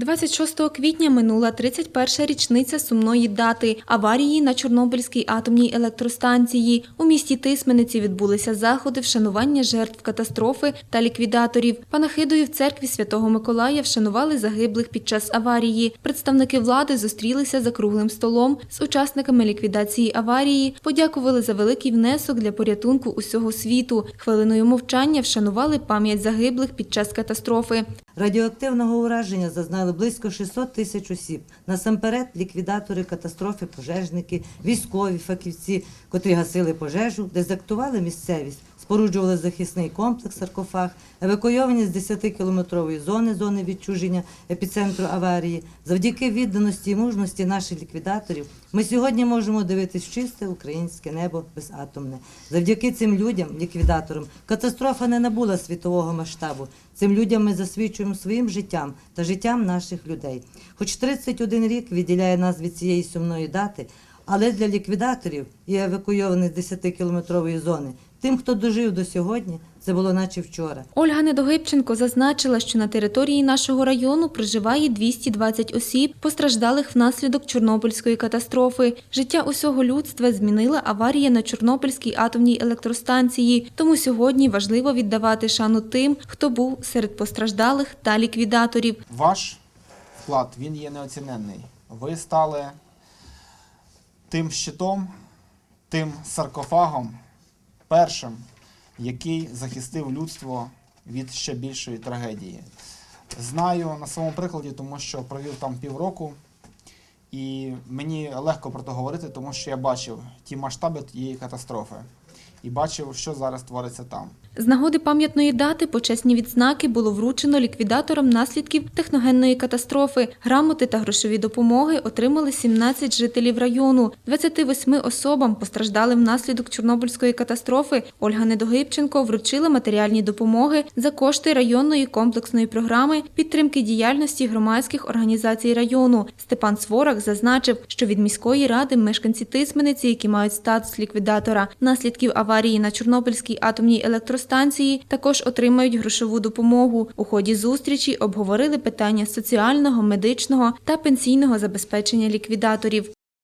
26 квітня минула 31-ша річниця сумної дати аварії на Чорнобильській атомній електростанції. У місті Тисмениці відбулися заходи вшанування жертв катастрофи та ліквідаторів. Панахидою в церкві Святого Миколая вшанували загиблих під час аварії. Представники влади зустрілися за круглим столом з учасниками ліквідації аварії, подякували за великий внесок для порятунку усього світу. Хвилиною мовчання вшанували пам'ять загиблих під час катастрофи. Радіоактивного ураження зазнали близько 600 тисяч осіб. Насамперед, ліквідатори катастрофи, пожежники, військові фахівці, котрі гасили пожежу, дезактували місцевість, споруджували захисний комплекс саркофаг, евакуйовані з 10-кілометрової зони, зони відчуження епіцентру аварії. Завдяки відданості і мужності наших ліквідаторів ми сьогодні можемо дивитись чисте українське небо безатомне. Завдяки цим людям, ліквідаторам, катастрофа не набула світового масштабу. Цим людям ми засвідчуємо своїм життям та життям наших людей. Хоч 31 рік відділяє нас від цієї сумної дати, але для ліквідаторів і евакуйованих з 10-кілометрової зони, тим, хто дожив до сьогодні, це було наче вчора. Ольга Недогибченко зазначила, що на території нашого району проживає 220 осіб, постраждалих внаслідок Чорнобильської катастрофи. Життя усього людства змінила аварія на Чорнобильській атомній електростанції. Тому сьогодні важливо віддавати шану тим, хто був серед постраждалих та ліквідаторів. Ваш вклад він є неоціненний. Ви стали тим щитом, тим саркофагом, першим, який захистив людство від ще більшої трагедії. Знаю на своєму прикладі, тому що провів там півроку, і мені легко про це говорити, тому що я бачив ті масштаби тієї катастрофи і бачив, що зараз твориться там. З нагоди пам'ятної дати почесні відзнаки було вручено ліквідаторам наслідків техногенної катастрофи. Грамоти та грошові допомоги отримали 17 жителів району. 28 особам постраждали внаслідок Чорнобильської катастрофи. Ольга Недогибченко вручила матеріальні допомоги за кошти районної комплексної програми підтримки діяльності громадських організацій району. Степан Сворак зазначив, що від міської ради мешканці Тисмениці, які мають статус ліквідатора наслідків аварії на Чорнобильській атомній електростанції, також отримають грошову допомогу. У ході зустрічі обговорили питання соціального, медичного та пенсійного забезпечення ліквідаторів.